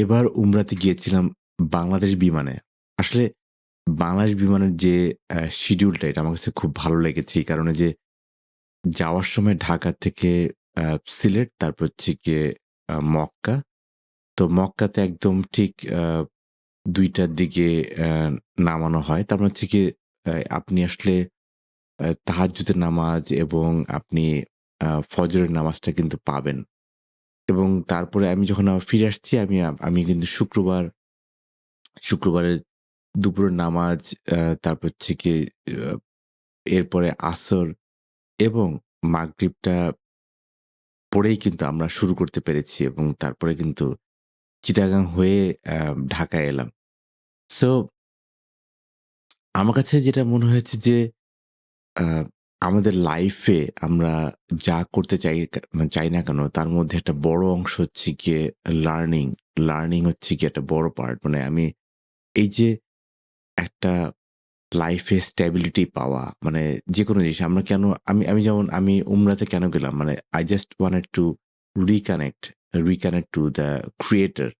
এবার উমরাতে গিয়েছিলাম বাংলাদেশ বিমানে। আসলে বাংলাদেশ বিমানের যে শিডিউলটা এটা আমার কাছে খুব ভালো লেগেছে এই কারণে যে, যাওয়ার সময় ঢাকা থেকে সিলেট, তারপর হচ্ছে গিয়ে মক্কা। তো মক্কাতে একদম ঠিক দুইটার দিকে নামানো হয়। তার মানে হচ্ছে গিয়ে আপনি আসলে অ্যা তাহাজ্জুদের নামাজ এবং আপনি ফজরের নামাজটা কিন্তু পাবেন। এবং তারপরে আমি যখন আবার ফিরে আসছি, আমি আমি কিন্তু শুক্রবার, শুক্রবারের দুপুরের নামাজ তারপর হচ্ছে কি এরপরে আসর এবং মাগরিবটা পড়েই কিন্তু আমরা শুরু করতে পেরেছি এবং তারপরে কিন্তু চিটাগাং হয়ে ঢাকায় এলাম। সো আমার কাছে যেটা মনে হয়েছে যে আমাদের লাইফে আমরা যা করতে চাই মানে চাই না কেন, তার মধ্যে একটা বড় অংশ হচ্ছে গিয়ে লার্নিং। লার্নিং হচ্ছে গিয়ে একটা বড় পার্ট। মানে আমি এই যে একটা লাইফে স্ট্যাবিলিটি পাওয়া মানে যে কোনো জিনিস, আমরা কেন, আমি আমি যেমন, আমি উমরাতে কেন গেলাম মানে I just wanted to reconnect reconnect to the creator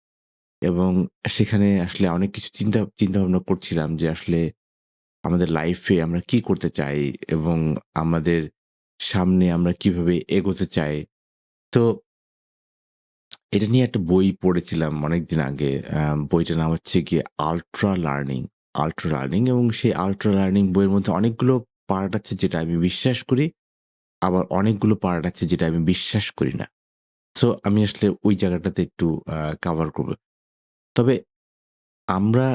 এবং সেখানে আসলে অনেক কিছু চিন্তা চিন্তা ভাবনা করছিলাম যে আসলে আমাদের লাইফে আমরা কি করতে চাই এবং আমাদের সামনে আমরা কীভাবে এগোতে চাই। তো এটা নিয়ে একটা বই পড়েছিলাম অনেকদিন আগে। বইটার নাম হচ্ছে গিয়ে 'আল্ট্রা লার্নিং', 'আল্ট্রা লার্নিং' এবং সেই 'আল্ট্রা লার্নিং' বইয়ের মধ্যে অনেকগুলো পার্ট আছে যেটা আমি বিশ্বাস করি। আবার অনেকগুলো পার্ট আছে যেটা আমি বিশ্বাস করি না। সো আমি আসলে ওই জায়গাটাতে একটু কভার করব। তবে আমরা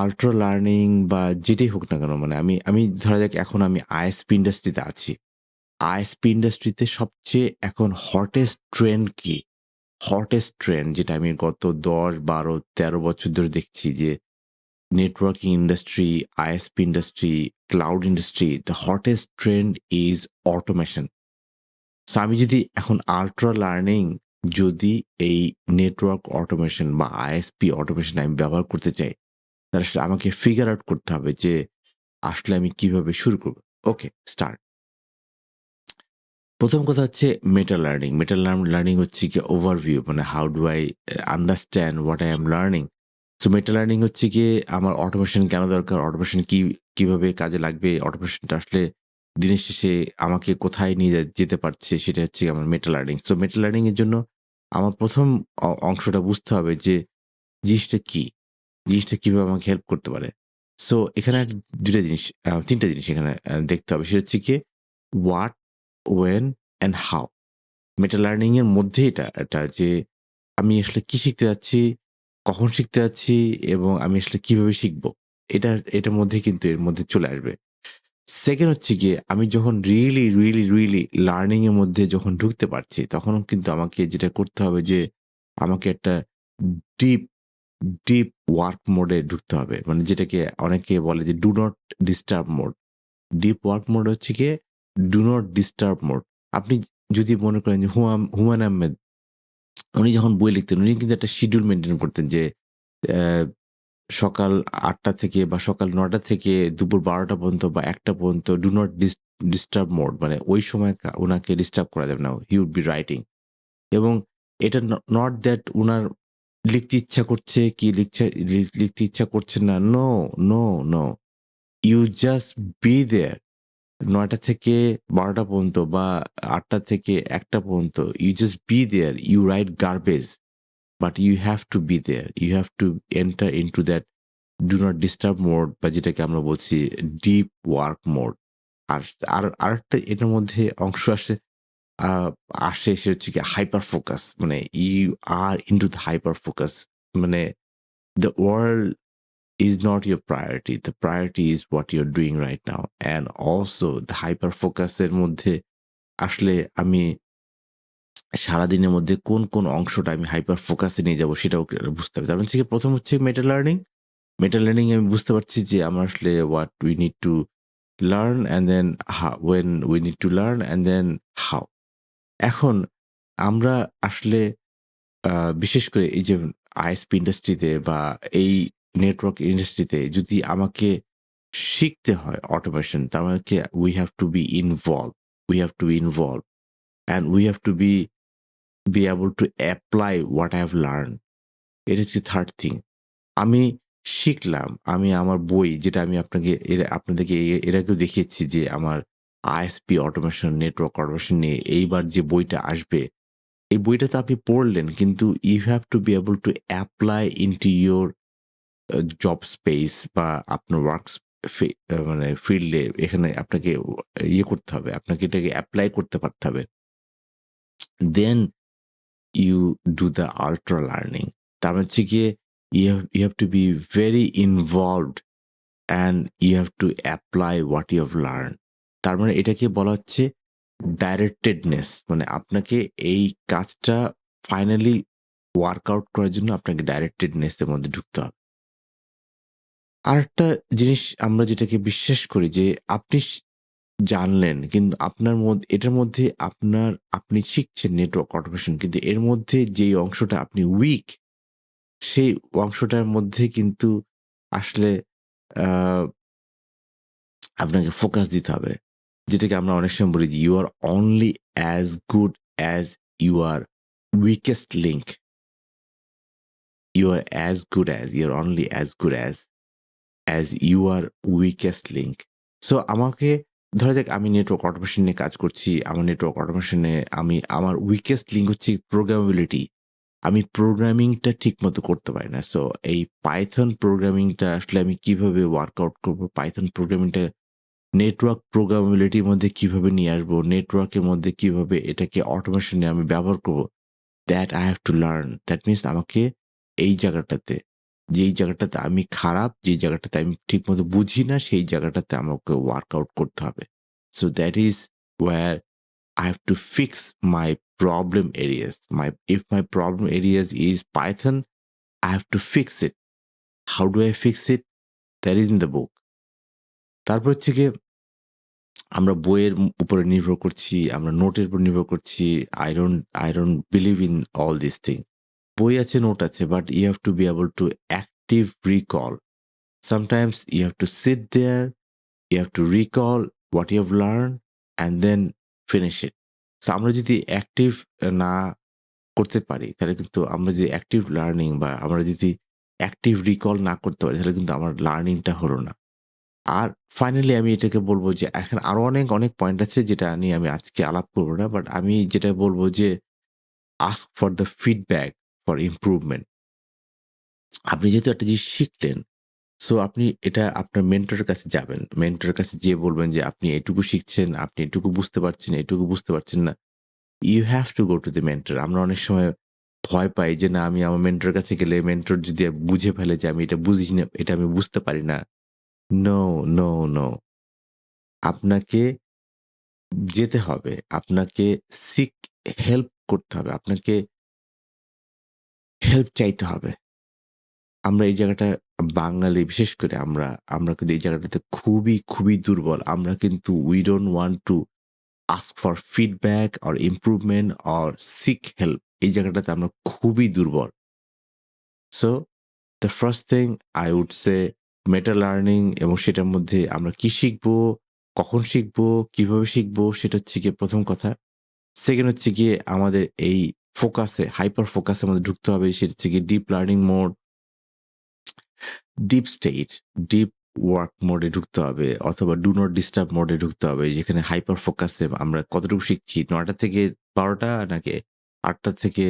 আল্ট্রা লার্নিং বা যেটাই হোক না কেন মানে আমি আমি ধরা যাক এখন আমি আইএসপি ইন্ডাস্ট্রিতে আছি। আইএসপি ইন্ডাস্ট্রিতে সবচেয়ে এখন হটেস্ট ট্রেন্ড কি? হটেস্ট ট্রেন্ড যেটা আমি গত দশ বারো তেরো বছর ধরে দেখছি যে networking industry, ISP industry, cloud industry, the hottest trend is automation. So আমি যদি এখন আল্ট্রা লার্নিং যদি এই নেটওয়ার্ক অটোমেশন বা আইএসপি অটোমেশন আমি ব্যবহার করতে চাই, তাহলে আসলে আমাকে ফিগার আউট করতে হবে যে আসলে আমি কীভাবে শুরু করব। Okay, start. প্রথম কথা হচ্ছে মেটা লার্নিং। মেটা লার্নিং হচ্ছে কি ওভারভিউ মানে how do I understand what I am learning. So meta learning হচ্ছে গিয়ে আমার অটোমেশন কেন দরকার? অটোমেশন কি কীভাবে কাজে লাগবে? অটোমেশনটা আসলে দিনের শেষে আমাকে কোথায় নিয়ে যেতে পারছে সেটা হচ্ছে আমার মেটা লার্নিং। সো মেটা লার্নিংয়ের জন্য আমার প্রথম অংশটা বুঝতে হবে যে জিনিসটা কি? জিনিসটা কীভাবে আমাকে হেল্প করতে পারে? সো এখানে ২ টা জিনিস আ ৩ টা জিনিস এখানে দেখতে হবে। সেটা হচ্ছে কি what, when and how. Meta লার্নিংয়ের মধ্যে এটা এটা যে আমি আসলে কি শিখতে যাচ্ছি, কখন শিখতে যাচ্ছি এবং আমি আসলে কীভাবে শিখব এটা এটার মধ্যে কিন্তু এর মধ্যে চলে আসবে। সেকেন্ড হচ্ছে গিয়ে আমি যখন রিয়েলি, রিয়েলি, রিয়েলি লার্নিংয়ের মধ্যে যখন ঢুকতে পারছি তখন কিন্তু আমাকে যেটা করতে হবে যে আমাকে একটা ডিপ, ডিপ ওয়ার্ক মোডে ঢুকতে হবে। মানে যেটাকে অনেকে বলে যে do not disturb mode. Deep work mode হচ্ছে গিয়ে ডু নট ডিস্টার্ব মোড। আপনি যদি মনে করেন যে হুয়াম হুমায়ূন আহমেদ, উনি যখন বই লিখতেন, উনি কিন্তু একটা শিডিউল মেনটেন করতেন যে সকাল আটটা থেকে বা সকাল নটা থেকে দুপুর বারোটা পর্যন্ত বা একটা পর্যন্ত do not dis disturb mode মানে ওই সময় ওনাকে ডিস্টার্ব করা যাবে না। হি উড বি রাইটিং এবং এটা নট দ্যাট উনার লিখতে ইচ্ছা করছে কি লিখছে লিখতে ইচ্ছা করছে না। No, no, no. You just be there. নয়টা থেকে বারোটা পর্যন্ত বা আটটা থেকে একটা পর্যন্ত you just be there. You write garbage. But you have to be there. You have to enter into that do not disturb mode বা যেটাকে আমরা বলছি ডিপ ওয়ার্ক মোড। আর আর আরেকটা এটার মধ্যে অংশ আসে আসে সে হচ্ছে গিয়ে হাইপার ফোকাস। মানে you are into the hyper focus. মানে the world not your priority. The priority is what you're doing right now. And also the hyper focus এর মধ্যে আসলে আমি সারাদিনের মধ্যে কোন, কোন অংশটা আমি হাইপার ফোকাসে নিয়ে যাব সেটাও বুঝতে হবে। তার মানে ১ম হচ্ছে মেটা লার্নিং। মেটা লার্নিং আমি বুঝতে পারছি যে আমার আসলে what we need to learn and then how when we need to learn and then how. এখন আমরা আসলে বিশেষ করে এই যে আইএসপি ইন্ডাস্ট্রিতে বা এই নেটওয়ার্ক ইন্ডাস্ট্রিতে যদি আমাকে শিখতে হয় অটোমেশন, তার মানে we have to be involve we have to be involve and we have to be be able to apply what I have learn এটা হচ্ছে থার্ড থিং আমি শিখলাম, আমি আমার বই যেটা আমি আপনাকে, এর, আপনাদেরকে এর আগেও দেখিয়েছি যে আমার আইএসপি অটোমেশন নেটওয়ার্ক অটোমেশন নিয়ে এইবার যে বইটা আসবে, এই বইটা তো আপনি পড়লেন, কিন্তু you have to be able to apply into your job space বা আপনার ওয়ার্ক মানে ফিল্ডে এখানে আপনাকে ইয়ে করতে হবে, আপনাকে এটাকে অ্যাপ্লাই করতে পারতে হবে। Then you do the ultra learning তার মানে হচ্ছে গিয়ে you you have to be very involved and you have to apply what you have learn তার মানে এটাকে বলা হচ্ছে ডাইরেক্টেডনেস মানে আপনাকে এই কাজটা ফাইনালি ওয়ার্কআউট করার জন্য আপনাকে ডাইরেক্টেডনেসের মধ্যে ঢুকতে হবে। আরেকটা জিনিস আমরা যেটাকে বিশ্বাস করি যে আপনি জানলেন, কিন্তু আপনার মধ্যে এটার মধ্যে আপনার, আপনি শিখছেন নেটওয়ার্ক অটোমেশন কিন্তু এর মধ্যে যেই অংশটা আপনি উইক সেই অংশটার মধ্যে কিন্তু আসলে আপনাকে ফোকাস দিতে হবে। যেটাকে আমরা অনেক সময় বলি যে you are only as good as you are weakest link you are as good as you are only as good as as you are weakest link so আমাকে, ধরা যাক আমি নেটওয়ার্ক অটোমেশন নিয়ে কাজ করছি, আমার নেটওয়ার্ক অটোমেশনে আমি, আমার উইকেস্ট লিঙ্ক হচ্ছে প্রোগ্রামেবিলিটি আমি প্রোগ্রামিংটা ঠিক মতো করতে পারি না। সো এই পাইথন প্রোগ্রামিংটা আসলে আমি কীভাবে ওয়ার্কআউট করব? পাইথন প্রোগ্রামিংটা নেটওয়ার্ক প্রোগ্রামেবিলিটির মধ্যে কীভাবে নিয়ে আসব নেটওয়ার্কের মধ্যে কীভাবে এটাকে অটোমেশনে আমি ব্যবহার করব that I have to learn that means আমাকে এই জায়গাটাতে যেই জায়গাটাতে আমি খারাপ যেই জায়গাটাতে আমি ঠিকমতো বুঝি না সেই জায়গাটাতে আমাকে ওয়ার্কআউট করতে হবে so that is where I have to fix my problem areas. My if my problem areas is Python, I have to fix it. How do I fix it? That is in the book. তারপর হচ্ছে গিয়ে আমরা বইয়ের উপরে নির্ভর করছি, আমরা নোটের উপর নির্ভর করছি I don't I don't believe in all this thing বই আছে, নোট আছে but you have to be able to active recall sometimes you have to sit there you have to recall what you have learn and then finish it so আমরা যদি active না করতে পারি, তাহলে কিন্তু আমরা যদি অ্যাক্টিভ লার্নিং বা আমরা যদি অ্যাক্টিভ রিকল না করতে পারি, তাহলে কিন্তু আমার লার্নিংটা হলো না। আর ফাইনালি আমি এটাকে বলব যে, এখন আরও অনেক অনেক পয়েন্ট আছে যেটা নিয়ে আমি আজকে আলাপ করব না বাট আমি যেটা বলব যে ask for the feedback for improvement আপনি যেহেতু একটা জিনিস শিখলেন সো আপনি এটা আপনার মেন্টরের কাছে যাবেন। মেন্টরের কাছে যেয়ে বলবেন যে, আপনি এটুকু শিখছেন, আপনি এটুকু বুঝতে পারছেন, এটুকু বুঝতে পারছেন না। You have to go to the mentor আমরা অনেক সময় ভয় পাই যে, না, আমি আমার মেন্টরের কাছে গেলে মেন্টর যদি বুঝে ফেলে যে, আমি এটা বুঝি না, এটা আমি বুঝতে পারি না। নো নো নো আপনাকে যেতে হবে। আপনাকে সিক হেল্প করতে হবে। আপনাকে হেল্প চাইতে হবে। আমরা এই জায়গাটা বাঙালি, বিশেষ করে আমরা আমরা কিন্তু এই জায়গাটাতে খুবই খুবই দুর্বল। আমরা কিন্তু we don't want to ask for feedback or improvement or seek help এই জায়গাটাতে আমরা খুবই দুর্বল। So the first thing I would say meta learning এবং সেটার মধ্যে আমরা কি শিখব, কখন শিখব, কীভাবে শিখব, সেটা হচ্ছে গিয়ে প্রথম কথা। সেকেন্ড হচ্ছে গিয়ে আমাদের এই ফোকাসে হাইপার ফোকাসের মধ্যে ঢুকতে হবে, সেটা হচ্ছে গিয়ে deep learning mode deep state deep work মোডে ঢুকতে হবে, অথবা ডু নট ডিস্টার্ব মোডে ঢুকতে হবে, যেখানে হাইপার ফোকাসে আমরা কতটুকু শিখছি, নয়টা থেকে বারোটা নাকি আটটা থেকে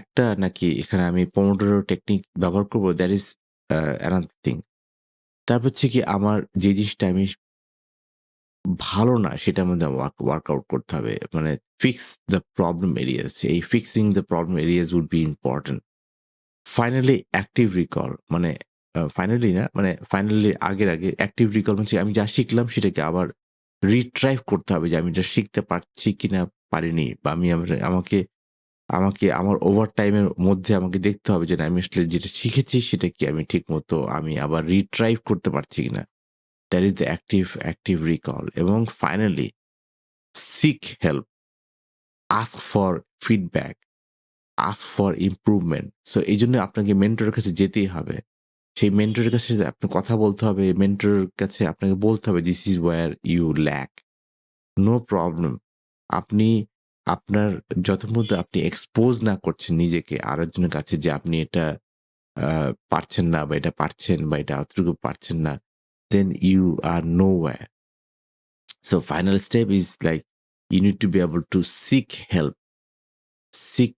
একটা নাকি এখানে আমি পমোডোরো টেকনিক ব্যবহার করব দ্যাট ইজ অ্যানাদার থিং তারপর হচ্ছে কি আমার যে জিনিসটা আমি ভালো না, সেটার মধ্যে ওয়ার্ক ওয়ার্কআউট করতে হবে। মানে ফিক্স দ্য প্রবলেম এরিয়াস এই fixing the problem areas would be important finally active recall মানে ফাইনালি না মানে ফাইনালি আগের, আগে অ্যাক্টিভ রিকল মানে আমি যা শিখলাম সেটাকে আবার রিট্রাইভ করতে হবে যে আমি এটা শিখতে পারছি কিনা পারিনি বা আমি আমার- আমাকে আমাকে, আমার ওভার টাইমের মধ্যে আমাকে দেখতে হবে যে আমি আসলে যেটা শিখেছি সেটা কি আমি ঠিক মতো আমি আবার রিট্রাইভ করতে পারছি কিনা। That is the active active recall এবং finally seek help ask for feedback ask for improvement so এই জন্য আপনাকে মেন্টরের কাছে যেতেই হবে। সেই মেন্টরের কাছে আপনি কথা বলতে হবে মেন্টরের কাছে আপনাকে বলতে হবে this is where you lack no problem আপনি আপনার যত মধ্যে আপনি এক্সপোজ না করছেন নিজেকে আর একজনের কাছে যে আপনি এটা পারছেন না বা এটা পারছেন বা এটা অতটুকু পারছেন না then you are no way so final step is like you need to be able to seek help seek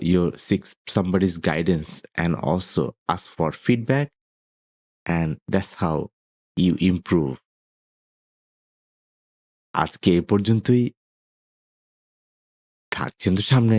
your seek somebody's guidance and also ask for feedback and that's how you improve আজকে এ পর্যন্তই। থাকছেন তো সামনে।